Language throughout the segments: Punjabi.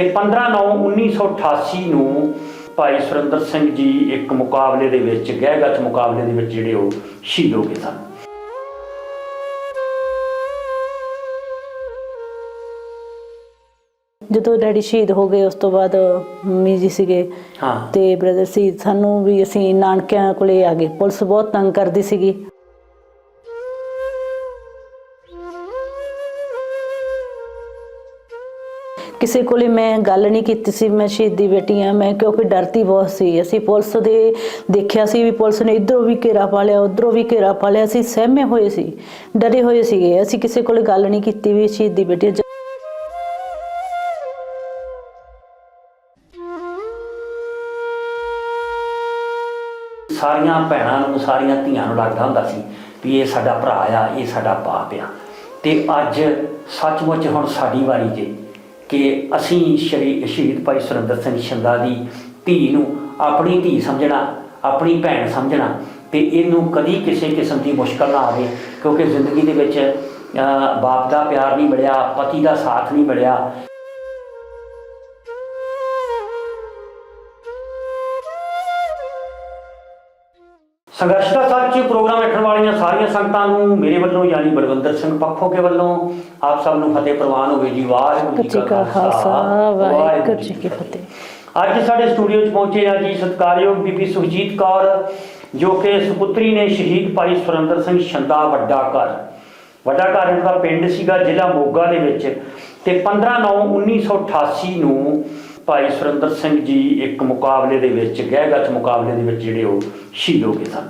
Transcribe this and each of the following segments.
ਤੇ 15/9/1988 ਨੂੰ ਭਾਈ ਸੁਰਿੰਦਰ ਸਿੰਘ ਜੀ ਇੱਕ ਮੁਕਾਬਲੇ ਦੇ ਵਿੱਚ ਗਹਿਗੱਚ ਮੁਕਾਬਲੇ ਦੇ ਵਿੱਚ ਜਿਹੜੇ ਉਹ ਸ਼ਹੀਦ ਹੋ ਗਏ ਸਨ। ਜਦੋਂ ਡੈਡੀ ਸ਼ਹੀਦ ਹੋ ਗਏ ਉਸ ਤੋਂ ਬਾਅਦ ਮੰਮੀ ਜੀ ਸੀਗੇ ਹਾਂ। ਤੇ ਬ੍ਰਦਰ ਸੀ ਸਾਨੂੰ ਵੀ ਅਸੀਂ ਨਾਨਕਿਆਂ ਕੋਲੇ ਆ ਗਏ। ਪੁਲਿਸ ਬਹੁਤ ਤੰਗ ਕਰਦੀ ਸੀਗੀ। ਕਿਸੇ ਕੋਲੇ ਮੈਂ ਗੱਲ ਨਹੀਂ ਕੀਤੀ ਸੀ, ਮੈਂ ਸ਼ਹੀਦੀ ਬੇਟੀ ਆ ਮੈਂ ਕਿਉਂਕਿ ਡਰਦੀ ਬਹੁਤ ਸੀ। ਅਸੀਂ ਪੁਲਿਸ ਦੇ ਦੇਖਿਆ ਸੀ ਵੀ ਪੁਲਿਸ ਨੇ ਇਧਰੋਂ ਵੀ ਘੇਰਾ ਪਾ ਲਿਆ, ਉਧਰੋਂ ਵੀ ਘੇਰਾ ਪਾ ਲਿਆ, ਅਸੀਂ ਸਹਿਮੇ ਹੋਏ ਸੀ, ਡਰੇ ਹੋਏ ਸੀਗੇ। ਅਸੀਂ ਕਿਸੇ ਕੋਲੇ ਗੱਲ ਨਹੀਂ ਕੀਤੀ ਵੀ ਸ਼ਹੀਦੀ ਬੇਟੀ ਸਾਰੀਆਂ ਭੈਣਾਂ ਨੂੰ, ਸਾਰੀਆਂ ਧੀਆਂ ਨੂੰ ਲੱਗਦਾ ਹੁੰਦਾ ਸੀ ਵੀ ਇਹ ਸਾਡਾ ਭਰਾ ਆ, ਇਹ ਸਾਡਾ ਬਾਪ ਆ। ਤੇ ਅੱਜ ਸੱਚਮੁੱਚ ਹੁਣ ਸਾਡੀ ਵਾਰੀ ਜੇ। ਕਿ ਅਸੀਂ ਸ਼ਰੀ ਸ਼ਹੀਦ ਭਾਈ ਸੁਰਿੰਦਰ ਸਿੰਘ ਸ਼ਿੰਦਾ ਦੀ ਧੀ ਨੂੰ ਆਪਣੀ ਧੀ ਸਮਝਣਾ, ਆਪਣੀ ਭੈਣ ਸਮਝਣਾ ਤੇ ਇਹਨੂੰ ਕਦੀ ਕਿਸੇ ਕਿਸਮ ਦੀ ਮੁਸ਼ਕਲ ਨਾ ਆਵੇ, ਕਿਉਂਕਿ ਜ਼ਿੰਦਗੀ ਦੇ ਵਿੱਚ ਬਾਪ ਦਾ ਪਿਆਰ ਨਹੀਂ ਮਿਲਿਆ, ਪਤੀ ਦਾ ਸਾਥ ਨਹੀਂ ਮਿਲਿਆ। ਸੰਘਰਸ਼ ਦਾ ਸੱਚ ਪ੍ਰੋਗਰਾਮ ਸਾਰੀਆਂ ਸੰਗਤਾਂ ਨੂੰ ਮੇਰੇ ਵੱਲੋਂ ਯਾਨੀ ਬਲਵੰਦਰ ਸਿੰਘ ਪੱਖੋ ਕੇ ਵੱਲੋਂ ਆਪ ਸਭ ਨੂੰ ਫਤਿਹ ਪ੍ਰਵਾਨ ਹੋਵੇ ਜੀ ਵਾਹਿਗੁਰੂ ਜੀ ਕਾ ਖਾਲਸਾ ਵਾਹਿਗੁਰੂ ਜੀ ਕੀ ਫਤਿਹ। ਅੱਜ ਸਾਡੇ ਸਟੂਡੀਓ 'ਚ ਪਹੁੰਚੇ ਆ ਜੀ ਸਤਿਕਾਰਯੋਗ ਬੀਬੀ ਸੁਖਜੀਤ ਕੌਰ ਜੋ ਕਿ ਸੁਪੁੱਤਰੀ ਨੇ ਸ਼ਹੀਦ ਭਾਈ ਸੁਰਿੰਦਰ ਸਿੰਘ ਛੰਦਾ ਵੱਡਾ ਘਰ। ਵੱਡਾ ਘਰ ਇਹਨਾਂ ਦਾ ਪਿੰਡ ਸੀਗਾ ਜ਼ਿਲ੍ਹਾ ਮੋਗਾ ਦੇ ਵਿੱਚ। ਤੇ 15/9/1988 ਨੂੰ ਭਾਈ ਸੁਰਿੰਦਰ ਸਿੰਘ ਜੀ ਇੱਕ ਮੁਕਾਬਲੇ ਦੇ ਵਿੱਚ ਗਹਿਗੱਚ ਮੁਕਾਬਲੇ ਦੇ ਵਿੱਚ ਜਿਹੜੇ ਉਹ ਸ਼ਹੀਦ ਹੋ ਗਏ ਸਨ।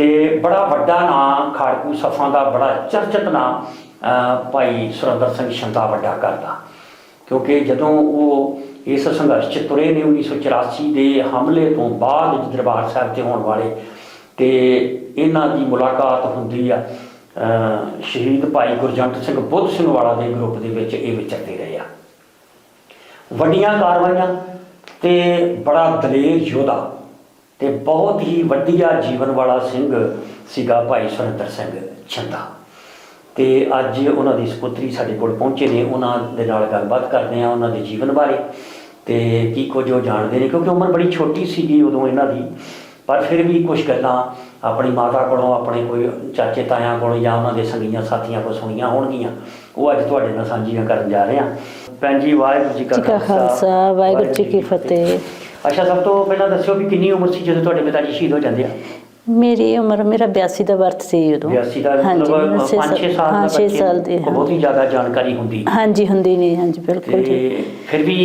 ਤੇ ਬੜਾ ਵੱਡਾ ਨਾਂ ਖਾੜਕੂ ਸਫਾਂ ਦਾ, ਬੜਾ ਚਰਚਿਤ ਨਾਂ ਭਾਈ ਸੁਰਿੰਦਰ ਸਿੰਘ ਛੰਦਾ ਵੱਡਾ ਕਰਦਾ ਕਿਉਂਕਿ ਜਦੋਂ ਉਹ ਇਸ ਸੰਘਰਸ਼ 'ਚ ਤੁਰੇ ਨੇ 1984 ਦੇ ਹਮਲੇ ਤੋਂ ਬਾਅਦ ਦਰਬਾਰ ਸਾਹਿਬ ਤੇ ਹੋਣ ਵਾਲੇ ਤੇ ਇਹਨਾਂ ਦੀ ਮੁਲਾਕਾਤ ਹੁੰਦੀ ਆ ਸ਼ਹੀਦ ਭਾਈ ਗੁਰਜੰਟ ਸਿੰਘ ਬੁੱਧ ਸਿੰਘ ਵਾਲਾ ਦੇ ਗਰੁੱਪ ਦੇ ਵਿੱਚ ਇਹ ਵਿਚਰਦੇ ਰਹੇ ਆ। ਵੱਡੀਆਂ ਕਾਰਵਾਈਆਂ ਤੇ ਬੜਾ ਦਲੇਰ ਯੋਧਾ ਤੇ ਬਹੁਤ ਹੀ ਵੱਡੀਆ ਜੀਵਨ ਵਾਲਾ ਸਿੰਘ ਸੀਗਾ ਭਾਈ ਸੁਰਿੰਦਰ ਸਿੰਘ ਛੰਦਾ। ਤੇ ਅੱਜ ਉਹਨਾਂ ਦੀ ਸੁਪੁੱਤਰੀ ਸਾਡੇ ਕੋਲ ਪਹੁੰਚੇ ਨੇ ਉਹਨਾਂ ਦੇ ਨਾਲ ਗੱਲਬਾਤ ਕਰਦੇ ਆ ਉਹਨਾਂ ਦੇ ਜੀਵਨ ਬਾਰੇ। ਤੇ ਕੀ ਕੁਝ ਉਹ ਜਾਣਦੇ ਨੇ ਕਿਉਂਕਿ ਉਮਰ ਬੜੀ ਛੋਟੀ ਸੀਗੀ ਉਦੋਂ ਇਹਨਾਂ ਦੀ। ਪਰ ਫਿਰ ਵੀ ਕੁਝ ਗੱਲਾਂ ਆਪਣੀ ਮਾਤਾ ਕੋਲੋਂ ਆਪਣੇ ਕੋਈ ਚਾਚੇ ਤਾਇਆਂ ਕੋਲੋਂ ਜਾਂ ਉਹਨਾਂ ਦੇ ਸੰਗੀਆਂ ਸਾਥੀਆਂ ਕੋਲ ਸੁਣੀਆਂ ਹੋਣਗੀਆਂ। ਉਹ ਅੱਜ ਤੁਹਾਡੇ ਨਾਲ ਸਾਂਝੀਆਂ ਕਰਨ ਜਾ ਰਹੇ ਹਾਂ। ਭੈਣ ਜੀ ਵਾਹਿਗੁਰੂ ਜੀ ਕਾ ਖਾਲਸਾ ਵਾਹਿਗੁਰੂ ਜੀ ਕੀ ਫਤਿਹ। ਅੱਛਾ ਸਭ ਤੋਂ ਪਹਿਲਾਂ ਦੱਸਿਓ ਵੀ ਕਿੰਨੀ ਉਮਰ ਸੀ ਜਦੋਂ ਤੁਹਾਡੇ ਪਿਤਾ ਜੀ ਸ਼ਹੀਦ ਹੋ ਜਾਂਦੇ ਆ? ਮੇਰੀ ਉਮਰ ਮੇਰਾ 82 ਦਾ ਵਰਤ ਸੀ ਉਦੋਂ। 82 ਦਾ ਮਤਲਬ ਮੈਨੂੰ ਛੇ 5-6 ਸਾਲ ਦਾ 6 ਬੱਚੇ ਸਾਲ ਦੇ ਨੂੰ ਬਹੁਤ ਹੀ ਜ਼ਿਆਦਾ ਜਾਣਕਾਰੀ ਹੁੰਦੀ। ਹਾਂਜੀ ਹੁੰਦੀ ਨਹੀਂ ਹਾਂਜੀ ਬਿਲਕੁਲ ਜੀ ਫਿਰ ਵੀ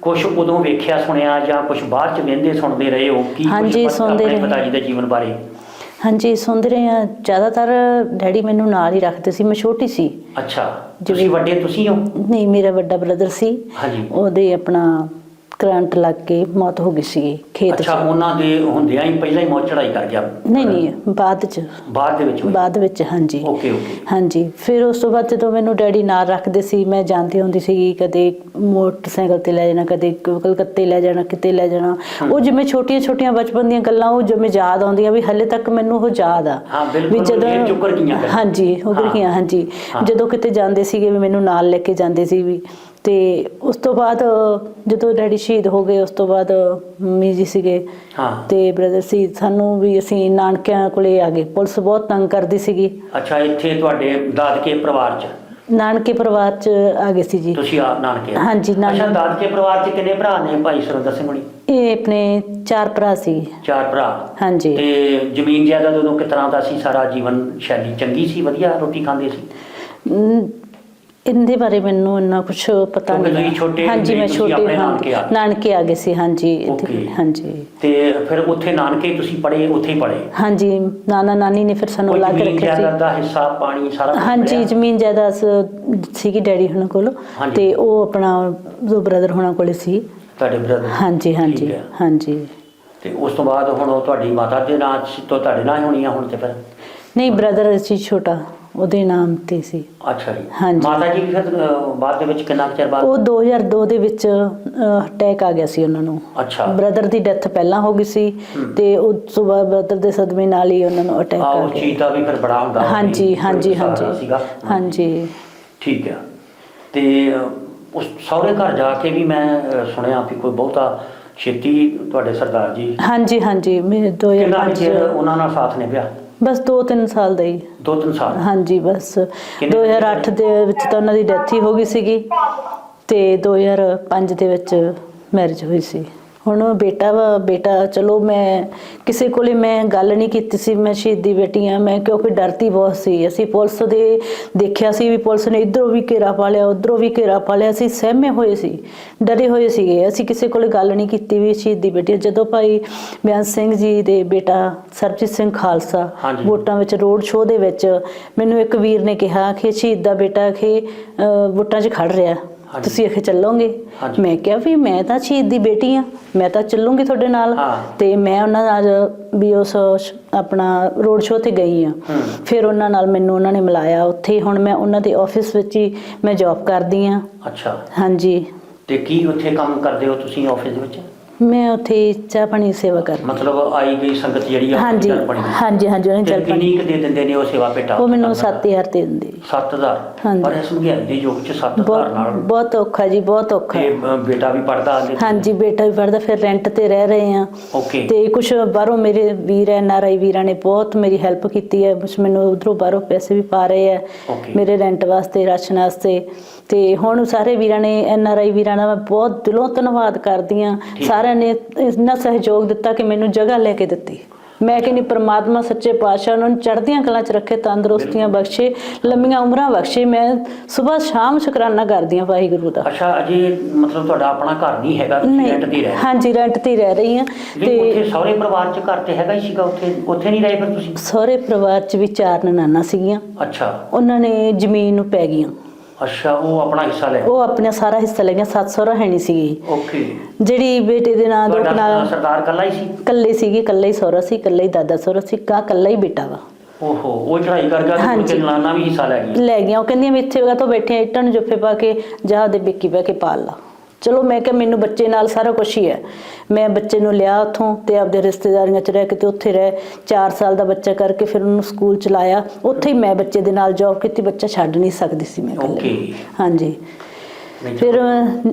ਕੁਝ ਉਦੋਂ ਵੇਖਿਆ ਸੁਣਿਆ ਜਾਂ ਕੁਝ ਬਾਅਦ ਚ ਵੇਂਦੇ ਸੁਣਦੇ ਰਹੇ ਹੋ? ਕੀ ਹਾਂਜੀ, ਸੁਣਦੇ ਰਹੇ। ਪਿਤਾ ਜੀ ਦੇ ਜੀਵਨ ਬਾਰੇ? ਹਾਂਜੀ ਸੁਣਦੇ ਰਹੇ ਹਾਂ। ਜ਼ਿਆਦਾਤਰ ਡੈਡੀ ਮੈਨੂੰ ਨਾਲ ਹੀ ਰੱਖਦੇ ਸੀ ਮੈਂ ਛੋਟੀ ਸੀ। ਅੱਛਾ ਤੁਸੀਂ ਵੱਡੇ ਤੁਸੀਂ ਹੋ? ਨਹੀਂ ਮੇਰਾ ਵੱਡਾ ਬ੍ਰਦਰ ਸੀ। ਹਾਂਜੀ। ਉਹਦੇ ਆਪਣਾ ਕਰੰਟ ਲੱਗ ਕੇ ਮੌਤ ਹੋ ਗਈ ਸੀ ਖੇਤ 'ਚ। ਅੱਛਾ ਉਹਨਾਂ ਦੇ ਹੁੰਦਿਆਂ ਹੀ ਪਹਿਲਾਂ ਹੀ ਮੌਤ ਚੜਾਈ ਕਰ ਗਿਆ। ਨਹੀਂ ਨਹੀਂ ਬਾਅਦ 'ਚ। ਬਾਅਦ ਦੇ ਵਿੱਚ ਹੋਈ। ਬਾਅਦ ਵਿੱਚ ਹਾਂਜੀ। ਓਕੇ ਓਕੇ ਹਾਂਜੀ ਫਿਰ ਉਸ ਤੋਂ ਬਾਅਦ ਜਦੋਂ ਮੈਨੂੰ ਡੈਡੀ ਨਾਲ ਰੱਖਦੇ ਸੀ ਮੈਂ ਜਾਂਦੀ ਹੁੰਦੀ ਸੀ ਕਦੇ ਮੋਟਰਸਾਈਕਲ ਤੇ ਲੈ ਜਾਣਾ ਕਦੇ ਕ- ਕਲਕੱਤੇ ਲੈ ਜਾਣਾ ਕਿਤੇ ਲੈ ਜਾਣਾ। ਉਹ ਜਿਵੇਂ ਛੋਟੀਆਂ ਛੋਟੀਆਂ ਬਚਪਨ ਦੀਆਂ ਗੱਲਾਂ ਉਹ ਜਿਵੇਂ ਯਾਦ ਆਉਂਦੀਆਂ ਵੀ ਹਲੇ ਤੱਕ ਮੈਨੂੰ ਉਹ ਯਾਦ ਆ। ਹਾਂ, ਬਿਲਕੁਲ, ਉਹ ਗਈਆਂ ਫਿਰ। ਹਾਂਜੀ ਉਹ ਹਾਂ। ਗਈਆਂ ਹਾਂਜੀ। ਹਾਂ। ਜਦੋਂ ਕਿਤੇ ਜਾਂਦੇ ਸੀਗੇ ਵੀ ਮੈਨੂੰ ਨਾਲ ਲੈ ਕੇ ਜਾਂਦੇ ਸੀ ਵੀ ਤੇ ਉਸ ਤੋਂ ਬਾਅਦ ਜਦੋਂ ਡੈਡੀ ਸ਼ਹੀਦ ਹੋ ਗਏ ਉਸ ਤੋਂ ਬਾਅਦ ਮੰਮੀ ਜੀ ਸੀਗੇ। ਹਾਂ। ਤੇ ਬ੍ਰਦਰ ਸੀ ਸਾਨੂੰ ਵੀ ਅਸੀਂ ਨਾਨਕਿਆਂ ਕੋਲੇ ਆ ਗਏ। ਪੁਲਿਸ ਬਹੁਤ ਤੰਗ ਕਰਦੀ ਸੀਗੀ। ਅੱਛਾ ਇੱਥੇ ਤੁਹਾਡੇ ਦਾਦਕੇ ਪਰਿਵਾਰ ਚ? ਨਾਨਕੇ ਪਰਿਵਾਰ ਚ ਆ ਗਏ ਸੀ ਜੀ। ਤੁਸੀਂ ਆ ਨਾਨਕੇ। ਹਾਂਜੀ, ਨਾਨਕੇ। ਅੱਛਾ ਦਾਦਕੇ ਪਰਿਵਾਰ ਚ ਕਿੰਨੇ ਭਰਾ ਨੇ ਭਾਈ ਸੁਰਿੰਦਰ ਸਿੰਘ ਹੁਣੀ? ਇਹ ਆਪਣੇ ਚਾਰ ਭਰਾ ਸੀ। ਚਾਰ ਭਰਾ। ਹਾਂਜੀ। ਤੇ ਜ਼ਮੀਨ ਜਾਇਦਾਦ ਉਦੋਂ ਕਿਸ ਤਰ੍ਹਾਂ ਦਾ ਸੀ? ਸਾਰਾ ਜੀਵਨ ਸ਼ੈਲੀ ਚੰਗੀ ਸੀ ਵਧੀਆ? ਰੋਟੀ ਖਾਂਦੇ ਸੀ? ਇਹਦੇ ਬਾਰੇ ਮੈਨੂੰ ਇੰਨਾ ਕੁਝ ਪਤਾ ਕਿਉਂਕਿ ਨਹੀਂ। ਤੁਸੀਂ ਛੋਟੇ ਹਾਂਜੀ ਮੈਂ ਤੁਸੀਂ ਛੋਟੇ ਆਪਣੇ ਹਾਂ। ਨਾਨਕੇ ਆ ਗਏ। ਨਾਨਕੇ ਆ ਗਏ ਸੀ ਹਾਂਜੀ। ਇੱਥੇ- Okay. ਹਾਂਜੀ। ਤੇ ਫਿਰ ਉੱਥੇ ਨਾਨਕੇ ਤੁਸੀਂ ਪੜ੍ਹੇ ਉੱਥੇ ਹੀ ਪੜ੍ਹੇ? ਹਾਂਜੀ ਨਾਨਾ ਨਾਨੀ ਨੇ ਫਿਰ ਸਾਨੂੰ ਕੋਈ ਲਾ ਕੇ ਜ਼ਮੀਨ ਰੱਖਿਆ ਜਾਇਦਾਦ ਸੀ ਦਾ ਹਿੱਸਾ ਪਾਣੀ ਸਾਰਾ ਹਾਂਜੀ ਮਿਲਿਆ? ਜ਼ਮੀਨ ਜਾਇਦਾਦ ਸ- ਸੀਗੀ ਡੈਡੀ ਹੁਣਾਂ ਕੋਲ। ਹਾਂਜੀ। ਤੇ ਉਹ ਆਪਣਾ ਜੋ ਬ੍ਰਦਰ ਹੁਣਾਂ ਕੋਲੇ ਸੀ। ਤੁਹਾਡੇ ਬ੍ਰਦਰ? ਹਾਂਜੀ ਹਾਂਜੀ ਹੈ। ਹਾਂਜੀ। ਤੇ ਉਸ ਤੋਂ ਬਾਅਦ ਹੁਣ ਉਹ ਤੁਹਾਡੀ ਮਾਤਾ ਦੇ ਨਾਂ ਤੋਂ ਤੁਹਾਡੇ ਨਾਂ ਹੀ ਹੋਣੀਆਂ ਹੁਣ ਤੇ ਫਿਰ? ਨਹੀਂ ਬ੍ਰਦਰ ਸੀ ਛੋਟਾ। ਉਹਦੇ ਨਾਮ ਤੇ ਸੀ। ਅੱਛਾ ਜੀ। ਹਾਂਜੀ। ਮਾਤਾ ਜੀ ਵੀ ਫਿਰ ਅਹ, ਬਾਅਦ ਦੇ ਵਿੱਚ ਕਿੰਨਾ ਕੁ ਚਿਰ ਬਾਅਦ? ਉਹ 2002 ਦੇ ਵਿੱਚ ਅਟੈਕ ਆ ਗਿਆ ਸੀ ਉਹਨਾਂ ਨੂੰ। ਅੱਛਾ। ਬ੍ਰਦਰ ਦੀ ਡੈਥ ਪਹਿਲਾਂ ਹੋ ਗਈ ਸੀ ਤੇ ਉਸ ਤੋਂ ਬਾਅਦ ਬ੍ਰਦਰ ਦੇ ਸਦਮੇ ਨਾਲ ਹੀ ਉਹਨਾਂ ਨੂੰ ਅਟੈਕ ਆ ਆ ਗਿਆ। ਚੀਜ਼ ਦਾ ਵੀ ਫਿਰ ਬੜਾ ਹੁੰਦਾ। ਹਾਂਜੀ ਵੀ ਹਾਂਜੀ ਹਾਂਜੀ। ਸੀਗਾ। ਹਾਂਜੀ। ਠੀਕ ਆ। ਤੇ ਅਹ, ਉਸ ਸਹੁਰੇ ਘਰ ਜਾ ਕੇ ਵੀ ਮੈਂ ਅਹ, ਸੁਣਿਆ ਵੀ ਕੋਈ ਬਹੁਤਾ ਛੇਤੀ ਤੁਹਾਡੇ ਸਰਦਾਰ ਜੀ ਹਾਂਜੀ ਹਾਂਜੀ। ਮੈਂ ਕਿੰਨਾ 2005 ਚਿਰ ਚ ਉਹਨਾਂ ਨਾਲ ਸਾਥ ਨਿਭਿਆ? ਬਸ 2-3 ਸਾਲ ਦਾ ਹੀ। ਦੋ ਤਿੰਨ ਸਾਲ? ਹਾਂਜੀ ਬਸ। ਕਿੰਨੇ- 2008 ਦੇ ਵਿੱਚ ਤਾਂ ਉਹਨਾਂ ਦੀ ਡੈਥ ਹੀ ਹੋ ਗਈ ਸੀਗੀ ਤੇ 2005 ਦੇ ਵਿੱਚ ਮੈਰਿਜ ਹੋਈ ਸੀ। ਹੁਣ ਬੇਟਾ ਵਾ ਬੇਟਾ ਚਲੋ ਮੈਂ ਕਿਸੇ ਕੋਲੇ ਮੈਂ ਗੱਲ ਨਹੀਂ ਕੀਤੀ ਸੀ ਮੈਂ ਸ਼ਹੀਦੀ ਬੇਟੀ ਆ ਮੈਂ ਕਿਉਂਕਿ ਡਰਦੀ ਬਹੁਤ ਸੀ ਅਸੀਂ ਪੁਲਿਸ ਦੇ ਦੇਖਿਆ ਸੀ ਵੀ ਪੁਲਿਸ ਨੇ ਇਧਰੋਂ ਵੀ ਘੇਰਾ ਪਾ ਲਿਆ ਉਧਰੋਂ ਵੀ ਘੇਰਾ ਪਾ ਲਿਆ ਅਸੀਂ ਸਹਿਮੇ ਹੋਏ ਸੀ ਡਰੇ ਹੋਏ ਸੀਗੇ ਅਸੀਂ ਕਿਸੇ ਕੋਲੇ ਗੱਲ ਨਹੀਂ ਕੀਤੀ ਵੀ ਸ਼ਹੀਦੀ ਬੇਟੀ। ਜਦੋਂ ਭਾਈ ਬਿਆਨ ਸਿੰਘ ਜੀ ਦੇ ਬੇਟਾ ਸਰਬਜੀਤ ਸਿੰਘ ਖਾਲਸਾ। ਵੋਟਾਂ ਵਿੱਚ ਰੋਡ ਸ਼ੋਅ ਦੇ ਵਿੱਚ ਮੈਨੂੰ ਇੱਕ ਵੀਰ ਨੇ ਕਿਹਾ ਕਿ ਸ਼ਹੀਦ ਦਾ ਬੇਟਾ ਕਿ ਵੋਟਾਂ 'ਚ ਖੜ ਰਿਹਾ। ਤੁਸੀਂ ਇਹ ਚੱਲੋਗੇ। ਮੈਂ ਕਿਹਾ ਵੀ ਮੈਂ ਤਾਂ ਸ਼ਹੀਦ ਦੀ ਬੇਟੀ ਆ ਮੈਂ ਤਾਂ ਚੱਲੂੰਗੀ ਤੁਹਾਡੇ ਨਾਲ। ਤੇ ਮੈਂ ਉਹਨਾਂ ਨਾਲ ਵੀ ਉਸ ਆਪਣਾ ਰੋਡ ਸ਼ੋਅ ਤੇ ਗਈ ਆ। ਫਿਰ ਉਹਨਾਂ ਨਾਲ ਮੈਨੂੰ ਉਹਨਾਂ ਨੇ ਮਿਲਾਇਆ ਉੱਥੇ। ਹੁਣ ਮੈਂ ਉਹਨਾਂ ਦੇ ਆਫਿਸ ਵਿੱਚ ਹੀ ਮੈਂ ਜੌਬ ਕਰਦੀ ਆ। ਅੱਛਾ। ਹਾਂਜੀ। ਤੇ ਕੀ ਉੱਥੇ ਕੰਮ ਕਰਦੇ ਹੋ ਤੁਸੀਂ ਆਫਿਸ ਦੇ ਵਿੱਚ? ਮੈਂ ਉੱਥੇ ਚਾਹ ਪਾਣੀ ਸੇਵਾ ਕਰਦੀ ਮਤਲਬ ਆਈ ਗਈ ਸੰਗਤ ਜਿਹੜੀ ਆ ਉਹ ਹਾਂਜੀ ਹਾਂਜੀ ਹਾਂਜੀ ਉਹਨਾਂ ਤੇ ਪਾਣੀ ਕਿੰਨੀ ਕੁ ਦੇ ਦਿੰਦੇ ਨੇ ਉਹ ਸੇਵਾ ਭੇਟਾ? ਉਹ ਮੈਨੂੰ 7000 ਦੇ ਦਿੰਦੇ 7000 ਹਾਂਜੀ। ਪਰ ਇਸ ਮਹਿੰਗਾਈ ਦੇ ਯੁੱਗ ਚ 7000 ਬਹੁਤ ਨਾਲ। ਬਹੁਤ ਔਖਾ ਜੀ ਬਹੁਤ ਔਖਾ। ਤੇ ਅ, ਬੇਟਾ ਵੀ ਪੜਦਾ ਅੱਗੇ। ਹਾਂਜੀ ਬੇਟਾ ਵੀ ਪੜਦਾ ਫਿਰ ਰੈਂਟ ਤੇ ਰਹਿ ਰਹੇ ਆ ਓਕੇ। ਤੇ ਕੁਝ ਬਾਹਰੋਂ ਮੇਰੇ ਵੀਰ ਐਨ ਆਰ ਆਈ ਵੀਰਾਂ ਨੇ ਬਹੁਤ ਮੇਰੀ ਹੈਲਪ ਕੀਤੀ ਹੈ। ਕੁਛ ਮੈਨੂੰ ਉਧਰੋਂ ਬਾਹਰੋਂ ਪੈਸੇ ਵੀ ਪਾ ਰਹੇ ਆ ਮੇਰੇ ਰੈਂਟ ਵਾਸਤੇ ਰਾਸ਼ਨ ਵਾਸਤੇ। ਤੇ ਹੁਣ ਸਾਰੇ ਵੀਰਾਂ ਨੇ ਐਨ ਆਰ ਆਈ ਵੀਰਾਂ ਦਾ ਮੈਂ ਬਹੁਤ ਦਿਲੋਂ ਧੰਨਵਾਦ ਕਰਦੀ ਆ ਠੀਕ। ਸਾਰਿਆਂ ਨੇ ਇੰਨਾ ਸਹਿਯੋਗ ਦਿੱਤਾ ਕਿ ਮੈਨੂੰ ਜਗ੍ਹਾ ਲੈ ਕੇ ਦਿੱਤੀ। ਮੈਂ ਕਹਿੰਦੀ ਪ੍ਰਮਾਤਮਾ ਸੱਚੇ ਪਾਤਸ਼ਾਹ ਉਹਨਾਂ ਨੂੰ ਚੜ੍ਹਦੀਆਂ ਕਲਾਂ 'ਚ ਰੱਖੇ ਤੰਦਰੁਸਤੀਆਂ ਬਖਸ਼ੇ ਲੰਮੀਆਂ ਉਮਰਾਂ ਬਖਸ਼ੇ ਮੈਂ ਸਵੇਰ ਸ਼ਾਮ ਸ਼ੁਕਰਾਨਾ ਕਰਦੀ ਆ ਵਾਹਿਗੁਰੂ ਦਾ। ਅੱਛਾ ਅਜੇ ਮਤਲਬ ਤੁਹਾਡਾ ਆਪਣਾ ਘਰ ਨਹੀਂ ਹੈਗਾ ਤੁਸੀਂ ਰੈਂਟ ਤੇ ਰਹਿ ਹਾਂਜੀ ਰੈਂਟ ਤੇ ਰਹਿ ਰਹੀ ਆ ਤੇ ਉੱਥੇ ਸਹੁਰੇ ਪਰਿਵਾਰ ਚ ਘਰ ਤੇ ਹੈਗਾ ਹੀ ਸੀਗਾ ਉੱਥੇ ਉੱਥੇ ਨਹੀਂ ਰਹੇ ਫਿਰ ਤੁਸੀਂ? ਸਹੁਰੇ ਪਰਿਵਾਰ 'ਚ ਵੀ ਚਾਰ ਨਨਾਨਾ ਸੀਗੀਆਂ। ਅੱਛਾ। ਉਹਨਾਂ ਨੇ ਜ਼ਮੀਨ ਨੂੰ ਪੈ ਗਈਆਂ। ਅੱਛਾ ਉਹ ਆਪਣਾ ਹਿੱਸਾ ਲੈ ਉਹ ਆਪਣਾ ਸਾਰਾ ਹਿੱਸਾ ਲੈ ਸਹੁਰਾ ਹੈ ਨਹੀਂ ਸੀਗੀ। ਓਕੇ। ਜਿਹੜੀ ਬੇਟੇ ਦੇ ਨਾਂ ਦੋ ਕਨਾਲ ਸਰਦਾਰ ਕੱਲਾ ਹੀ ਸੀ? ਕੱਲੇ ਸੀਗੀ ਕੱਲੇ ਹੀ ਸਹੁਰਾ ਸੀ ਕੱਲੇ ਹੀ ਦਾਦਾ ਸਹੁਰਾ ਸੀ ਕਾ ਕੱਲਾ ਹੀ ਬੇਟਾ ਵਾ। ਓਹੋ ਉਹ ਚੜਾਈ ਕਰ ਗਿਆ ਤੇ ਕੇ ਨਾਨਾ ਵੀ ਹਿੱਸਾ ਲੈ ਗਈ ਲੈ ਗਈਆਂ ਉਹ ਕਹਿੰਦੀਆਂ ਵੀ ਇੱਥੇ ਹੋਗਾ ਤਾਂ ਬੈਠੀਆਂ ਇੱਟਾਂ ਨੂੰ ਜੱਫੇ ਪਾ ਕੇ ਜਾ ਦੇ ਬਿੱਕੀ ਬਹਿ ਕੇ ਪਾਲ ਲਾ। ਚਲੋ ਮੈਂ ਕਿਹਾ ਮੈਨੂੰ ਬੱਚੇ ਨਾਲ ਸਾਰਾ ਕੁਝ ਹੀ ਹੈ। ਮੈਂ ਬੱਚੇ ਨੂੰ ਲਿਆ ਉੱਥੋਂ ਤੇ ਆਪਦੇ ਰਿਸ਼ਤੇਦਾਰੀਆਂ 'ਚ ਰਹਿ ਕੇ ਤੇ ਉੱਥੇ ਰਹਿ 4 ਸਾਲ ਦਾ ਬੱਚਾ ਕਰਕੇ ਫਿਰ ਉਹਨੂੰ ਸਕੂਲ ਚ ਲਾਇਆ। ਉੱਥੇ ਹੀ ਮੈਂ ਬੱਚੇ ਦੇ ਨਾਲ ਜੌਬ ਕੀਤੀ ਬੱਚਾ ਛੱਡ ਨਹੀਂ ਸਕਦੀ ਸੀ ਮੈਂ ਇਕੱਲੇ। ਓਕੇ ਹਾਂਜੀ। ਫਿਰ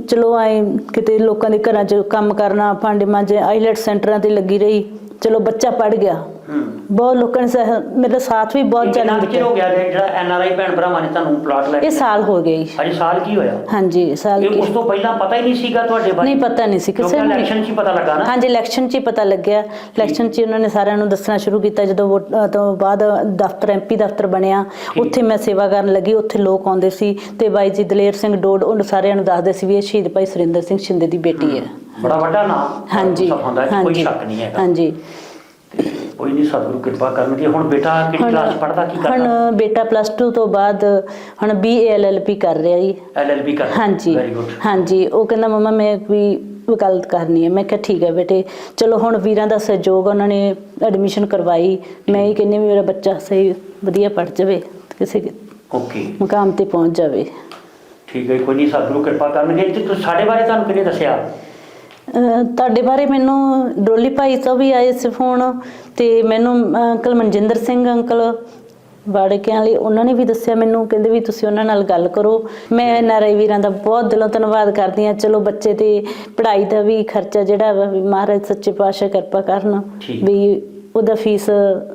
ਚਲੋ। ਆਏ ਕਿਤੇ ਲੋਕਾਂ ਦੇ ਘਰਾਂ 'ਚ ਕੰਮ ਕਰਨਾ ਭਾਂਡੇ ਮਾਂਜੇ ਆਈਲੈਟ ਸੈਂਟਰਾਂ ਤੇ ਲੱਗੀ ਰਹੀ। ਚਲੋ ਬੱਚਾ ਪੜ ਗਿਆ। ਬਹੁਤ ਲੋਕਾਂ ਨੇ ਸਹ- ਮੇਰਾ ਸਾਥ ਵੀ ਬਹੁਤ ਕਿੰਨਾ ਜਨਮ ਕੁ ਚਿਰ ਹੋ ਦਿੱਤਾ। ਗਿਆ ਜਿਹੜਾ ਐਨ ਆਰ ਆਈ ਭੈਣ ਭਰਾਵਾਂ ਨੇ ਤੁਹਾਨੂੰ ਪਲਾਟ ਲੈ ਇਹ ਸਾਲ ਹੋ ਗਏ ਜੀ। ਅਜੇ ਸਾਲ ਕੀ ਹੋਇਆ? ਹਾਂਜੀ ਸਾਲ ਇਹ ਕੀ ਉਸ ਤੋਂ ਪਹਿਲਾਂ ਪਤਾ ਹੀ ਨਹੀਂ ਸੀਗਾ ਤੁਹਾਡੇ ਬਾਰੇ? ਨਹੀਂ ਪਤਾ ਨਹੀਂ ਸੀ। ਕਿਸੇ ਨੂੰ ਇਲੈਕਸ਼ਨ 'ਚ ਹੀ ਪਤਾ ਲੱਗਾ ਨਾ। ਹਾਂਜੀ ਇਲੈਕਸ਼ਨ 'ਚ ਹੀ ਪਤਾ ਲੱਗਿਆ। ਇਲੈਕਸ਼ਨ 'ਚ ਹੀ ਉਹਨਾਂ ਨੇ ਸਾਰਿਆਂ ਨੂੰ ਦੱਸਣਾ ਸ਼ੁਰੂ ਕੀਤਾ ਜਦੋਂ ਵੋਟ ਅਹ ਤੋਂ ਬਾਅਦ ਦਫ਼ਤਰ ਐਮਪੀ ਦਫ਼ਤਰ ਬਣਿਆ। ਉੱਥੇ ਮੈਂ ਸੇਵਾ ਕਰਨ ਲੱਗੀ ਉੱਥੇ ਲੋਕ ਆਉਂਦੇ ਸੀ ਤੇ ਬਾਈ ਜੀ ਦਲੇਰ ਸਿੰਘ ਡੋਡ ਉਹ ਸਾਰਿਆਂ ਨੂੰ ਦੱਸਦੇ ਸੀ ਵੀ ਇਹ ਸ਼ਹੀਦ ਭਾਈ ਸੁਰਿੰਦਰ ਸਿੰਘ ਸ਼ਿੰਦੇ ਦੀ ਬੇਟੀ ਹੈ। ਬੜਾ ਵੱਡਾ ਨਾਮ ਹਾਂਜੀ ਹੁੰਦਾ ਹੈ ਕੋਈ ਹਾਂਜੀ ਸ਼ੱਕ ਨਹੀਂ ਹੈਗਾ। ਹਾਂਜੀ। ਕੋਈ ਨਹੀਂ ਸਤਿਗੁਰੂ ਕਿਰਪਾ ਕਰਨਗੇ ਹੁਣ ਬੇਟਾ ਕਿਹੜੀ ਹੁਣ ਕਲਾਸ ਪੜਦਾ ਕੀ ਹੁਣ ਕਰਦਾ ਬੇਟਾ ਪਲੱਸ 2 ਤੋਂ ਬਾਅਦ ਹੁਣ ਬੀਏਐਲਐਲਪੀ ਕਰ ਰਿਹਾ ਜੀ। ਐਲਐਲਬੀ ਕਰਦਾ ਹਾਂਜੀ। ਵੈਰੀ ਗੁੱਡ ਹਾਂਜੀ ਉਹ ਕਹਿੰਦਾ ਮਮਾ ਮੈਂ ਵੀ ਵਕਾਲਤ ਕਰਨੀ ਹੈ। ਮੈਂ ਕਿਹਾ ਠੀਕ ਹੈ ਬੇਟੇ ਚਲੋ ਹੁਣ ਵੀਰਾਂ ਦਾ ਸਹਿਯੋਗ ਉਹਨਾਂ ਨੇ ਐਡਮਿਸ਼ਨ ਕਰਵਾਈ। ਮੈਂ ਇਹ ਕਹਿੰਦੀ ਵੀ ਮੇਰਾ ਬੱਚਾ ਸਹੀ ਵਧੀਆ ਪੜ ਜਾਵੇ ਕਿਸੇ ਓਕੇ ਮੁਕਾਮ ਤੇ ਪਹੁੰਚ ਜਾਵੇ। ਠੀਕ ਹੈ ਕੋਈ ਨਹੀਂ ਸਤਿਗੁਰੂ ਕਿਰਪਾ ਕਰਨਗੇ। ਤੇ ਤੁਸੀਂ ਸਾਡੇ ਬਾਰੇ ਤੁਹਾਨੂੰ ਕਿਹਨੇ ਦੱਸਿਆ? ਤੁਹਾਡੇ ਬਾਰੇ ਮੈਨੂੰ ਡੋਲੀ ਭਾਈ ਤੋਂ ਵੀ ਆਏ ਸੀ ਫੋਨ ਤੇ ਮੈਨੂੰ ਅੰਕਲ ਮਨਜਿੰਦਰ ਸਿੰਘ ਅੰਕਲ ਵਾੜਕਿਆਂ ਲਈ ਉਹਨਾਂ ਨੇ ਵੀ ਦੱਸਿਆ ਮੈਨੂੰ ਕਹਿੰਦੇ ਵੀ ਤੁਸੀਂ ਉਹਨਾਂ ਨਾਲ ਗੱਲ ਕਰੋ ਮੈਂ ਨਾਰਾਈ ਵੀਰਾਂ ਦਾ ਬਹੁਤ ਦਿਲੋਂ ਧੰਨਵਾਦ ਕਰਦੀ ਹਾਂ ਚਲੋ ਬੱਚੇ ਤੇ ਪੜ੍ਹਾਈ ਦਾ ਵੀ ਖਰਚਾ ਜਿਹੜਾ ਵਾ ਵੀ ਮਹਾਰਾਜ ਸੱਚੇ ਪਾਤਸ਼ਾਹ ਕਿਰਪਾ ਕਰਨ। ਵੀ ਉਹਦਾ ਫੀਸ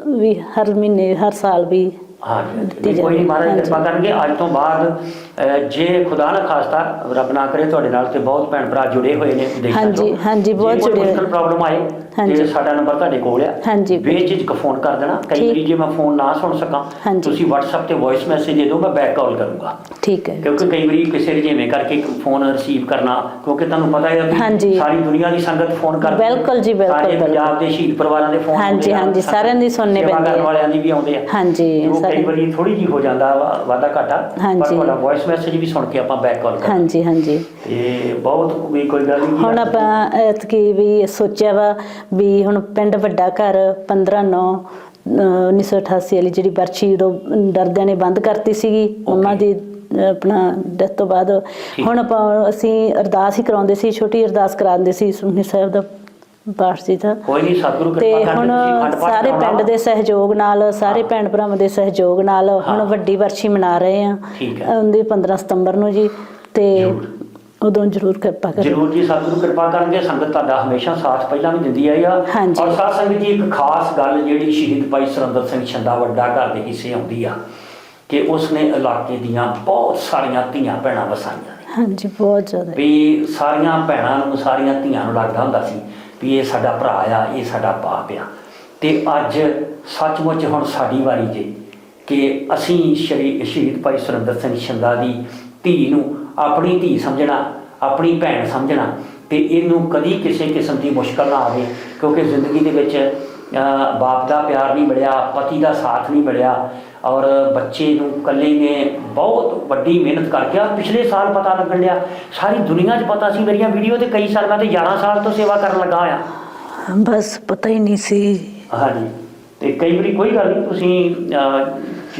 ਵੀ ਹਰ ਮਹੀਨੇ ਹਰ ਸਾਲ ਵੀ ਹਾਂ ਕੋਈ ਨਹੀਂ ਮਹਾਰਾਜ। ਕਿਰਪਾ ਕਰਨਗੇ ਅੱਜ ਤੋਂ ਬਾਅਦ ਜੇ ਖੁਦਾ ਨਾ ਖਾਸਤਾ ਰੱਬ ਨਾ ਕਰੇ ਤੁਹਾਡੇ ਨਾਲ ਤੇ ਬਹੁਤ ਭੈਣ ਭਰਾ ਜੁੜੇ ਹੋਏ ਨੇ ਦੇਸ਼ਾਂ ਹਾਂਜੀ। ਹਾਂਜੀ, ਬਹੁਤ ਜੁੜੇ ਹੋਏ। ਮੁਸ਼ਕਲ ਪ੍ਰੋਬਲਮ ਆਏ। ਤੇ ਸਾਡਾ ਨੰਬਰ ਤੁਹਾਡੇ ਕੋਲ ਆ ਹਾਂਜੀ। ਬੇਝਿਜਕ ਫੋਨ ਕਰ ਦੇਣਾ ਕਈ। ਵਾਰੀ ਜੇ ਮੈਂ ਫੋਨ ਨਾ ਸੁਣ ਸਕਾਂ। ਤੁਸੀਂ WhatsApp ਤੇ ਵੌਇਸ ਮੈਸੇਜ ਦੇ ਦਿਓ ਮੈਂ ਬੈਕ ਕਾਲ ਕਰੂੰਗਾ ਠੀਕ ਹੈ ਕਿਉਂਕਿ ਕਈ ਵਾਰੀ ਕਿਸੇ ਰਜੇਵੇਂ ਕਰਕੇ ਫੋਨ ਰਿਸੀਵ ਕਰਨਾ ਕਿਉਂਕਿ ਤੁਹਾਨੂੰ ਪਤਾ ਹੈ ਵੀ। ਸਾਰੀ ਦੁਨੀਆ ਦੀ ਸੰਗਤ ਫੋਨ ਕਰਦੀ ਹੈ। ਬਿਲਕੁਲ ਜੀ, ਬਿਲਕੁਲ, ਸਾਰੇ। ਪੰਜਾਬ ਦੇ ਸ਼ਹੀਦ ਪਰਿਵਾਰਾਂ ਦੇ ਫੋਨ ਹਾਂਜੀ, ਹਾਂਜੀ, ਸਾਰਿਆਂ ਦੀ ਸੁਣਨੇ ਪੈਂਦੇ ਆ। ਵਾਲਿਆਂ ਦੀ ਵੀ ਆਉਂਦੇ ਆ ਹਾਂਜੀ, ਕਈ ਵਾਰੀ ਥੋੜੀ ਜੀ ਹੋ ਜਾਂਦਾ ਵਾ- ਵਾਧਾ ਘਾਟਾ ਪਰ ਹਾਂਜੀ। ਤੁਹਾਡਾ ਵੌਇਸ ਮੈਸੇਜ ਵੀ ਸੁਣ ਕੇ ਆਪਾਂ ਬੈਕ ਕਾਲ ਕਰ ਹਾਂਜੀ ਹਾਂਜੀ। ਤੇ ਬਹੁਤ ਵੀ ਕੋਈ ਗੱਲ ਨਹੀਂ। ਹੁਣ ਆਪਾਂ ਐਤਕੀ ਵੀ ਸੋਚਿਆ ਵਾ ਵੀ ਹੁਣ ਪਿੰਡ ਵੱਡਾ ਘਰ 15 9 1988 ਵਾਲੀ ਜਿਹੜੀ ਬਰਛੀ ਉਦੋਂ ਡਰਦਿਆਂ ਨੇ ਬੰਦ ਕਰਤੀ ਸੀਗੀ ਮੰਮਾ ਦੀ ਅਹ, ਆਪਣਾ ਡੈਥ ਤੋਂ ਬਾਅਦ। ਹੁਣ ਆਪਾਂ ਅਸੀਂ ਅਰਦਾਸ ਹੀ ਕਰਾਉਂਦੇ ਸੀ ਛੋਟੀ ਅਰਦਾਸ ਕਰਾਉਂਦੇ ਸੀ ਸੁਖਨੀ ਸਾਹਿਬ ਦਾ ਪਾਠ ਸੀ ਤਾਂ ਕੋਈ ਨਹੀਂ ਸਤਿਗੁਰੂ ਕਿਰਪਾ ਕਰਕੇ ਹੁਣ ਤੁਸੀਂ ਪਾਠ ਸਾਰੇ ਪਿੰਡ। ਦੇ ਸਹਿਯੋਗ ਨਾਲ ਸਾਰੇ ਭੈਣ ਭਰਾਵਾਂ ਦੇ ਸਹਿਯੋਗ ਨਾਲ ਹੁਣ। ਵੱਡੀ ਵਰਸ਼ੀ ਮਨਾ ਰਹੇ ਆ। ਉਹਦੀ 15 ਸਤੰਬਰ ਨੂੰ ਜੀ ਤੇ। ਉਦੋਂ ਜ਼ਰੂਰ ਕਿਰਪਾ ਕਰੋ ਜਰੂਰ ਜੀ ਸਤਿਗੁਰੂ ਕਿਰਪਾ ਕਰਨਗੇ ਸੰਗਤ ਤੁਹਾਡਾ ਹਮੇਸ਼ਾ ਸਾਥ ਪਹਿਲਾਂ ਵੀ ਦਿੰਦੀ ਆਈ ਆ। ਔਰ ਸਾਧ ਸੰਗਤ ਜੀ ਇੱਕ ਖਾਸ ਗੱਲ ਜਿਹੜੀ ਸ਼ਹੀਦ ਭਾਈ ਸੁਰਿੰਦਰ ਸਿੰਘ ਛੰਦਾ ਵੱਡਾ ਘਰ ਦੇ ਹਿੱਸੇ ਆਉਂਦੀ ਆ ਕਿ ਉਸਨੇ ਇਲਾਕੇ ਦੀਆਂ ਬਹੁਤ ਸਾਰੀਆਂ ਧੀਆਂ ਭੈਣਾਂ ਵਸਾਈਆਂ ਨੇ ਹਾਂਜੀ ਬਹੁਤ ਜ਼ਿਆਦਾ ਵੀ ਸਾਰੀਆਂ ਭੈਣਾਂ ਨੂੰ ਸਾਰੀਆਂ ਧੀਆਂ ਨੂੰ ਲੱਗਦਾ ਹੁੰਦਾ ਸੀ ਵੀ ਇਹ ਸਾਡਾ ਭਰਾ ਆ, ਇਹ ਸਾਡਾ ਬਾਪ ਆ। ਤੇ ਅੱਜ ਸੱਚਮੁੱਚ ਹੁਣ ਸਾਡੀ ਵਾਰੀ ਜੇ ਕਿ ਅਸੀਂ ਸ਼ਰੀ ਸ਼ਹੀਦ ਭਾਈ ਸੁਰਿੰਦਰ ਸਿੰਘ ਸ਼ਿੰਦਾ ਦੀ ਧੀ ਨੂੰ ਆਪਣੀ ਧੀ ਸਮਝਣਾ, ਆਪਣੀ ਭੈਣ ਸਮਝਣਾ ਤੇ ਇਹਨੂੰ ਕਦੀ ਕਿਸੇ ਕਿਸਮ ਦੀ ਮੁਸ਼ਕਲ ਨਾ ਆਵੇ, ਕਿਉਂਕਿ ਜ਼ਿੰਦਗੀ ਦੇ ਵਿੱਚ ਬਾਪ ਦਾ ਪਿਆਰ ਨਹੀਂ ਮਿਲਿਆ, ਪਤੀ ਦਾ ਸਾਥ ਨਹੀਂ ਮਿਲਿਆ ਔਰ ਬੱਚੇ ਨੂੰ ਇਕੱਲੇ ਨੇ ਬਹੁਤ ਵੱਡੀ ਮਿਹਨਤ ਕਰਕੇ ਆ ਪਿਛਲੇ ਸਾਲ ਪਤਾ ਲੱਗਣ ਲਿਆ ਸਾਰੀ ਦੁਨੀਆ 'ਚ ਪਤਾ ਸੀ ਮੇਰੀਆਂ ਵੀਡੀਓ ਤੇ ਕਈ ਸਾਲ ਮੈਂ ਤੇ 11 ਸਾਲ ਤੋਂ ਸੇਵਾ ਕਰਨ ਲੱਗਾ ਆ ਬਸ ਪਤਾ ਹੀ ਨਹੀਂ ਸੀ। ਹਾਂਜੀ ਤੇ ਕਈ ਵਾਰੀ ਕੋਈ ਗੱਲ ਨਹੀਂ ਤੁਸੀਂ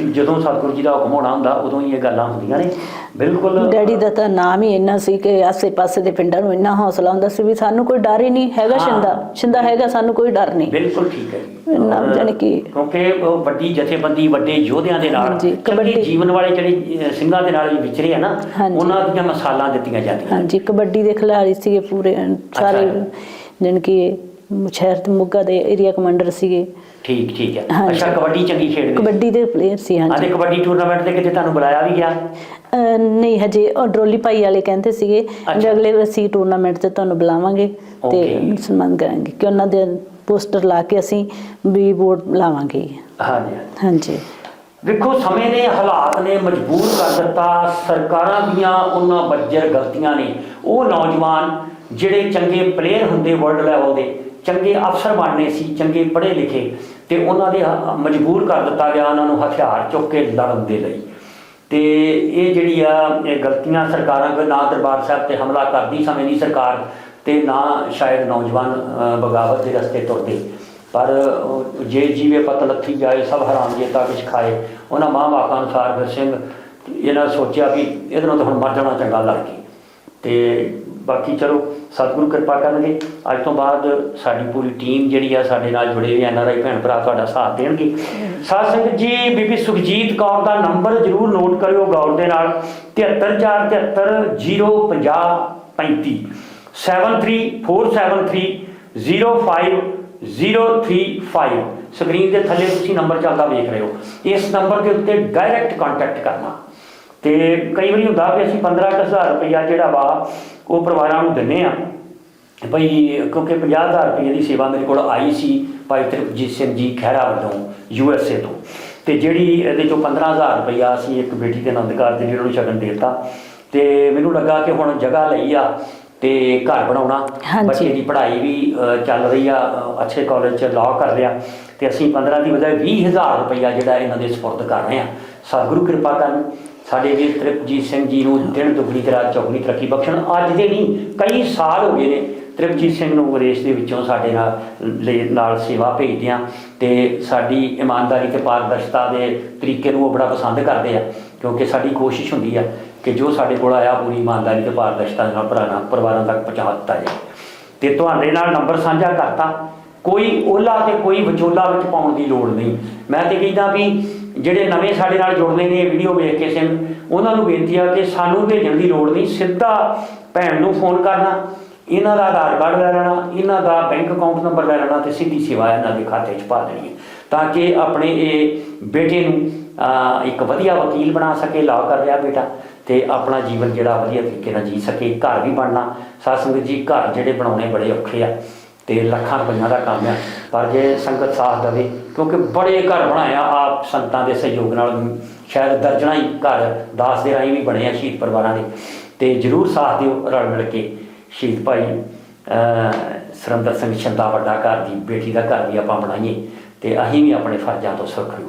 ਜਦੋਂ ਸਤਿਗੁਰੂ ਜੀ ਦਾ ਹੁਕਮ ਹੋਣਾ ਹੁੰਦਾ ਉਦੋਂ ਹੀ ਇਹ ਗੱਲਾਂ ਹੁੰਦੀਆਂ ਨੇ ਬਿਲਕੁਲ ਡੈਡੀ ਦਾ ਤਾਂ ਨਾਮ ਹੀ ਇੰਨਾ ਸੀ ਕਿ ਆਸੇ-ਪਾਸੇ ਦੇ ਪਿੰਡਾਂ ਨੂੰ ਇੰਨਾ ਹੌਸਲਾ ਹੁੰਦਾ ਸੀ ਵੀ ਸਾਨੂੰ ਕੋਈ ਡਰ ਹੀ ਨਹੀਂ ਹੈਗਾ। ਸ਼ਿੰਦਾ ਸ਼ਿੰਦਾ ਹੈਗਾ ਸਾਨੂੰ ਕੋਈ ਡਰ ਨਹੀਂ ਬਿਲਕੁਲ ਠੀਕ ਹੈ ਜੀ ਨਾ ਔਰ ਜਾਣੀ ਕਿ- ਕਿਉਂਕਿ ਉਹ ਵੱਡੀ ਜਥੇਬੰਦੀ ਵੱਡੇ ਯੋਧਿਆਂ ਦੇ ਨਾਲ ਕਬੱਡੀ- ਜੀਵਨ ਵਾਲੇ ਜਿਹੜੇ ਸਿੰਘਾਂ ਦੇ ਨਾਲ ਵਿਚਰੇ ਆ ਨਾ। ਉਹਨਾਂ ਦੀਆਂ ਮਿਸਾਲਾਂ ਦਿੱਤੀਆਂ ਜਾਂਦੀਆਂ ਹਾਂਜੀ ਕਬੱਡੀ ਦੇ ਖਿਡਾਰੀ ਸੀਗੇ ਪੂਰੇ ਸਾਰੇ। ਜਾਣੀ ਕਿ ਸ਼ਹਿਰ ਤੇ ਮੁੱਗਾ ਦੇ ਏਰੀਆ ਕਮਾਂਡਰ ਸੀਗੇ। ਠੀਕ ਠੀਕ ਹੈ। ਹਾਂਜੀ। ਅੱਛਾ ਕਬੱਡੀ ਚੰਗੀ ਖੇਡਦੇ ਕਬੱਡੀ ਦੇ ਪਲੇਅਰ ਸੀ ਹਾਂਜੀ। ਕਬੱਡੀ ਟੂਰਨਾਮੈਂਟ ਤੇ ਕਿਤੇ ਤੁਹਾਨੂੰ ਬੁਲਾਇਆ ਵੀ ਗਿਆ? ਅਹ ਨਹੀਂ ਹਜੇ ਉਹ ਡਰੋਲੀ ਭਾਈ ਵਾਲੇ ਕਹਿੰਦੇ ਸੀਗੇ ਵੀ। ਅਗਲੇ ਅਸੀਂ ਟੂਰਨਾਮੈਂਟ ਤੇ ਤੁਹਾਨੂੰ ਬੁਲਾਵਾਂਗੇ ਤੇ Okay. ਸਨਮਾਨ ਕਰਾਂਗੇ ਕਿ ਉਹਨਾਂ ਦੇ ਪੋਸਟਰ ਲਾ ਕੇ ਅਸੀਂ ਵੀ ਵੋਟ ਲਾਵਾਂਗੇ। ਹਾਂਜੀ ਹਾਂਜੀ। ਵੇਖੋ ਸਮੇਂ ਨੇ ਹਾਲਾਤ ਨੇ ਮਜਬੂਰ ਕਰ ਦਿੱਤਾ ਸਰਕਾਰਾਂ ਦੀਆਂ ਉਹਨਾਂ ਬੱਜਰ ਗਲਤੀਆਂ ਨੇ। ਉਹ ਨੌਜਵਾਨ ਜਿਹੜੇ ਚੰਗੇ ਪਲੇਅਰ ਹੁੰਦੇ ਵਰਲਡ ਲੈਵਲ ਦੇ, ਚੰਗੇ ਅਫਸਰ ਬਣਨੇ ਸੀ, ਚੰਗੇ ਪੜ੍ਹੇ ਲਿਖੇ, ਤੇ ਉਹਨਾਂ ਦੇ ਮਜਬੂਰ ਕਰ ਦਿੱਤਾ ਗਿਆ ਉਹਨਾਂ ਨੂੰ ਹਥਿਆਰ ਚੁੱਕ ਕੇ ਲੜਨ ਦੇ ਲਈ। ਤੇ ਇਹ ਜਿਹੜੀ ਆ, ਇਹ ਗਲਤੀਆਂ ਸਰਕਾਰਾਂ ਕੋ ਨਾ ਦਰਬਾਰ ਸਾਹਿਬ ਤੇ ਹਮਲਾ ਕਰਦੀ ਸਮੇਂ ਦੀ ਸਰਕਾਰ ਤੇ ਨਾ ਸ਼ਾਇਦ ਨੌਜਵਾਨ ਬਗਾਵਤ ਦੇ ਰਸਤੇ ਤੁਰਦੇ। ਪਰ ਜੇ ਜੀਵੇ ਪਤ ਲੱਥੀ ਜਾਏ, ਸਭ ਹਰਾਮ ਜੇਤਾ ਕਿਛ ਖਾਏ, ਉਹਨਾਂ ਮਾਂ ਬਾਪਾਂ ਅਨੁਸਾਰ ਫਿਰ ਸਿੰਘ ਇਹਨਾਂ ਸੋਚਿਆ ਵੀ ਇਹਦੇ ਨਾਲ ਤਾਂ ਹੁਣ ਮਰ ਜਾਣਾ ਚੰਗਾ ਲੱਗ ਕੇ ਤੇ ਬਾਕੀ ਚਲੋ, ਸਤਿਗੁਰੂ ਕਿਰਪਾ ਕਰਨਗੇ। ਅੱਜ ਤੋਂ ਬਾਅਦ ਸਾਡੀ ਪੂਰੀ ਟੀਮ ਜਿਹੜੀ ਆ, ਸਾਡੇ ਨਾਲ ਜੁੜੇ ਹੋਏ ਆਈ ਭੈਣ ਭਰਾ ਤੁਹਾਡਾ ਸਾਥ ਦੇਣਗੇ। ਸਾਧ ਸੰਗਤ ਜੀ, ਬੀਬੀ ਸੁਖਜੀਤ ਕੌਰ ਦਾ ਨੰਬਰ ਜ਼ਰੂਰ ਨੋਟ ਕਰਿਓ ਗੌਰ ਦੇ ਨਾਲ। 7347305035 7347305 ਸਕਰੀਨ ਦੇ ਥੱਲੇ ਤੁਸੀਂ ਨੰਬਰ ਚੱਲਦਾ ਵੇਖ ਰਹੇ ਹੋ। ਇਸ ਨੰਬਰ ਦੇ ਉੱਤੇ ਡਾਇਰੈਕਟ ਕੰਟੈਕਟ ਕਰਨਾ। ਤੇ ਕਈ ਵਾਰੀ ਹੁੰਦਾ ਵੀ ਅਸੀਂ 15000 ਰੁਪਇਆ ਜਿਹੜਾ ਵਾ ਉਹ ਪਰਿਵਾਰਾਂ ਨੂੰ ਦਿੰਨੇ ਆ। ਭਈ ਕਿਉਂਕਿ 50000 ਰੁਪਏ ਦੀ ਸੇਵਾ ਮੇਰੇ ਕੋਲ ਆਈ ਸੀ ਭਾਈ ਤ੍ਰਿਪਜੀਤ ਸਿੰਘ ਜੀ ਖਹਿਰਾ ਵੱਲੋਂ ਯੂ ਐਸ ਏ ਤੋਂ। ਤੇ ਜਿਹੜੀ ਇਹਦੇ ਚੋਂ 15000 ਰੁਪਇਆ ਅਸੀਂ ਇੱਕ ਬੇਟੀ ਦੇ ਆਨੰਦ ਕਾਰਜ ਦੀ ਉਹਨਾਂ ਨੂੰ ਦੇ ਦਿੱਤਾ। ਤੇ ਮੈਨੂੰ ਲੱਗਾ ਕਿ ਹੁਣ ਜਗ੍ਹਾ ਲਈ ਆ ਤੇ ਘਰ ਬਣਾਉਣਾ। ਬੱਚੇ ਦੀ ਪੜ੍ਹਾਈ ਵੀ ਚੱਲ ਰਹੀ ਆ ਅੱਛੇ ਕਾਲਜ ਚ ਲਾਅ ਕਰ ਲਿਆ। ਤੇ ਅਸੀਂ 15 ਦੀ ਬਜਾਏ 20000 ਰੁਪਇਆ ਜਿਹੜਾ ਇਹਨਾਂ ਦੇ ਸਪੁਰਦ ਕਰ ਰਹੇ ਆ। ਸਤਿਗੁਰੂ ਕਿਰਪਾ ਕਰਨ। ਸਾਡੇ ਵੀਰ ਤ੍ਰਿਪਜੀਤ ਸਿੰਘ ਜੀ ਨੂੰ ਦਿਨ ਦੁਗਣੀ ਤੇ ਰਾਤ ਚੌਗਣੀ ਤਰੱਕੀ ਬਖਸ਼ਣ ਅੱਜ ਦੇ ਨਹੀਂ, ਕਈ ਸਾਲ ਹੋ ਗਏ ਨੇ ਤ੍ਰਿਪਜੀਤ ਸਿੰਘ ਨੂੰ ਵਿਦੇਸ਼ ਦੇ ਵਿੱਚੋਂ ਸਾਡੇ ਨਾਲ ਲੈ- ਨਾਲ ਸੇਵਾ ਭੇਜਦੇ ਆ ਤੇ ਸਾਡੀ ਇਮਾਨਦਾਰੀ ਤੇ ਪਾਰਦਰਸ਼ਤਾ ਦੇ ਤਰੀਕੇ ਨੂੰ ਉਹ ਬੜਾ ਪਸੰਦ ਕਰਦੇ ਆ, ਕਿਉਂਕਿ ਸਾਡੀ ਕੋਸ਼ਿਸ਼ ਹੁੰਦੀ ਆ ਕਿ ਜੋ ਸਾਡੇ ਕੋਲ ਆਇਆ ਪੂਰੀ ਇਮਾਨਦਾਰੀ ਤੇ ਪਾਰਦਰਸ਼ਤਾ ਨਾਲ ਭਰਾਵਾਂ ਪਰਿਵਾਰਾਂ ਤੱਕ ਪਹੁੰਚਾ ਦਿੱਤਾ ਜਾਏ। ਤੇ ਤੁਹਾਡੇ ਨਾਲ ਨੰਬਰ ਸਾਂਝਾ ਕਰਤਾ, ਕੋਈ ਓਲਾ ਤੇ ਕੋਈ ਵਿਚੋਲਾ ਵਿੱਚ ਪਾਉਣ ਦੀ ਲੋੜ ਨਹੀਂ। ਮੈਂ ਤੇ ਕਹਿੰਦਾ ਵੀ ਜਿਹੜੇ ਨਵੇਂ ਸਾਡੇ ਨਾਲ ਜੁੜਦੇ ਨੇ ਇਹ ਵੀਡੀਓ ਵੇਖ ਕੇ ਸਿੰਘ ਉਹਨਾਂ ਨੂੰ ਬੇਨਤੀ ਆ ਕਿ ਸਾਨੂੰ ਭੇਜਣ ਦੀ ਲੋੜ ਨਹੀਂ, ਸਿੱਧਾ ਭੈਣ ਨੂੰ ਫੋਨ ਕਰਨਾ, ਇਹਨਾਂ ਦਾ ਆਧਾਰ ਕਾਰਡ ਲੈ ਲੈਣਾ, ਇਹਨਾਂ ਦਾ ਬੈਂਕ ਅਕਾਊਂਟ ਨੰਬਰ ਲੈ ਲੈਣਾ ਤੇ ਸਿੱਧੀ ਸੇਵਾ ਇਹਨਾਂ ਦੇ ਖਾਤੇ 'ਚ ਪਾ ਦੇਣੀ ਹੈ। ਤਾਂ ਕਿ ਆਪਣੇ ਇਹ ਬੇਟੇ ਨੂੰ ਇੱਕ ਵਧੀਆ ਵਕੀਲ ਬਣਾ ਸਕੇ ਲਾਅ ਕਰ ਰਿਹਾ ਬੇਟਾ ਤੇ ਆਪਣਾ ਜੀਵਨ ਜਿਹੜਾ ਵਧੀਆ ਤਰੀਕੇ ਨਾਲ ਜੀ ਸਕੇ, ਘਰ ਵੀ ਬਣਨਾ। ਸਾਧ ਜੀ, ਘਰ ਜਿਹੜੇ ਬਣਾਉਣੇ ਬੜੇ ਔਖੇ ਆ। ਤੇ ਲੱਖਾਂ ਰੁਪਈਆ ਦਾ ਕੰਮ ਆ। ਪਰ ਜੇ ਸੰਗਤ ਸਾਥ ਦੇਵੇ ਕਿਉਂਕਿ ਬੜੇ ਘਰ ਬਣਾਇਆ ਆਪ ਸੰਤਾਂ ਦੇ ਸਹਿਯੋਗ ਨਾਲ ਸ਼ਾਇਦ ਦਰਜਣਾ ਹੀ ਘਰ ਦਾਸ ਦੇ ਰਾਹੀਂ ਵੀ ਬਣੇ ਆ ਸ਼ਹੀਦ ਪਰਿਵਾਰਾਂ ਦੇ। ਤੇ ਜਰੂਰ ਸਾਥ ਦਿਓ ਰਲ ਮਿਲ ਕੇ। ਸ਼ਹੀਦ ਭਾਈ ਅਹ, ਸੁਰਿੰਦਰ ਸਿੰਘ ਛੰਦਾ ਵੱਡਾ ਘਰ ਦੀ ਬੇਟੀ ਦਾ ਘਰ ਵੀ ਆਪਾਂ ਬਣਾਈਏ ਤੇ ਅਸੀਂ ਵੀ ਆਪਣੇ ਫਰਜ਼ਾਂ ਤੋਂ ਸੁਰੱਖਿਅਤ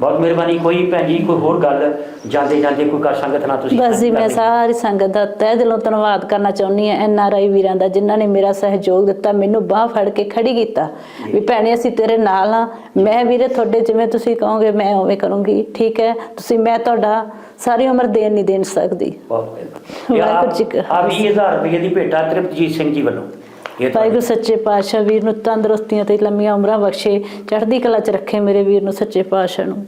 ਬਹੁਤ ਮਿਹਰਬਾਨੀ ਕੋਈ ਭੈਣ ਜੀ ਕੋਈ ਹੋਰ ਗੱਲ? ਜਾਂਦੇ ਜਾਂਦੇ ਕੋਈ ਕਰ ਸੰਗਤ ਨਾਲ ਤੁਸੀਂ ਬਸ ਜੀ ਮੈਂ? ਸਾਰੀ ਸੰਗਤ ਦਾ ਤਹਿ ਦਿਲੋਂ ਧੰਨਵਾਦ ਕਰਨਾ ਚਾਹੁੰਦੀ ਹਾਂ ਐਨ ਆਰ ਆਈ ਵੀਰਾਂ ਦਾ ਜਿਨ੍ਹਾਂ ਨੇ ਮੇਰਾ ਸਹਿਯੋਗ ਦਿੱਤਾ ਮੈਨੂੰ ਬਾਹ ਫੜ ਕੇ ਖੜੀ ਕੀਤਾ ਵੀ ਭੈਣੇ ਅਸੀਂ ਤੇਰੇ ਨਾਲ ਆ ਮੈਂ ਵੀਰੇ ਤੁਹਾਡੇ ਜਿਵੇਂ ਤੁਸੀਂ ਕਹੋਗੇ ਮੈਂ ਉਵੇਂ ਕਰੂੰਗੀ। ਠੀਕ ਹੈ? ਤੁਸੀਂ ਮੈਂ ਤੁਹਾਡਾ ਸਾਰੀ ਉਮਰ ਦੇਣ ਨਹੀਂ ਦੇਣ ਸਕਦੀ। ਬਹੁਤ ਮਿਹਰਬਾਨੀ। ਵਾਹਿਗੁਰੂ ਜੀ ਕਾ ਆ 20000 ਰੁਪਏ ਦੀ ਭੇਟਾ ਤ੍ਰਿਪਤਜੀਤ ਸਿੰਘ ਜੀ ਵੱਲੋਂ। ਇਹ ਵਾਹਿਗੁਰੂ ਸੱਚੇ ਪਾਤਸ਼ਾਹ ਵੀਰ ਨੂੰ ਤੰਦਰੁਸਤੀਆਂ ਤੇ ਲੰਮੀਆਂ ਉਮਰਾਂ ਬਖਸ਼ੇ ਚੜ੍ਹਦੀ ਕਲਾ ਚ ਰੱਖੇ ਮੇਰੇ ਵੀਰ ਨੂੰ ਸੱਚੇ ਪਾਤਸ਼ਾਹ ਨੂੰ।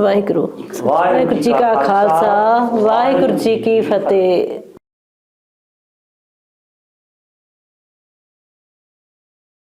ਵਾਹਿਗੁਰੂ। ਵਾਹਿਗੁਰੂ ਜੀ ਕਾ ਖਾਲਸਾ। ਵਾਹਿਗੁਰੂ ਜੀ ਕੀ ਫਤਿਹ।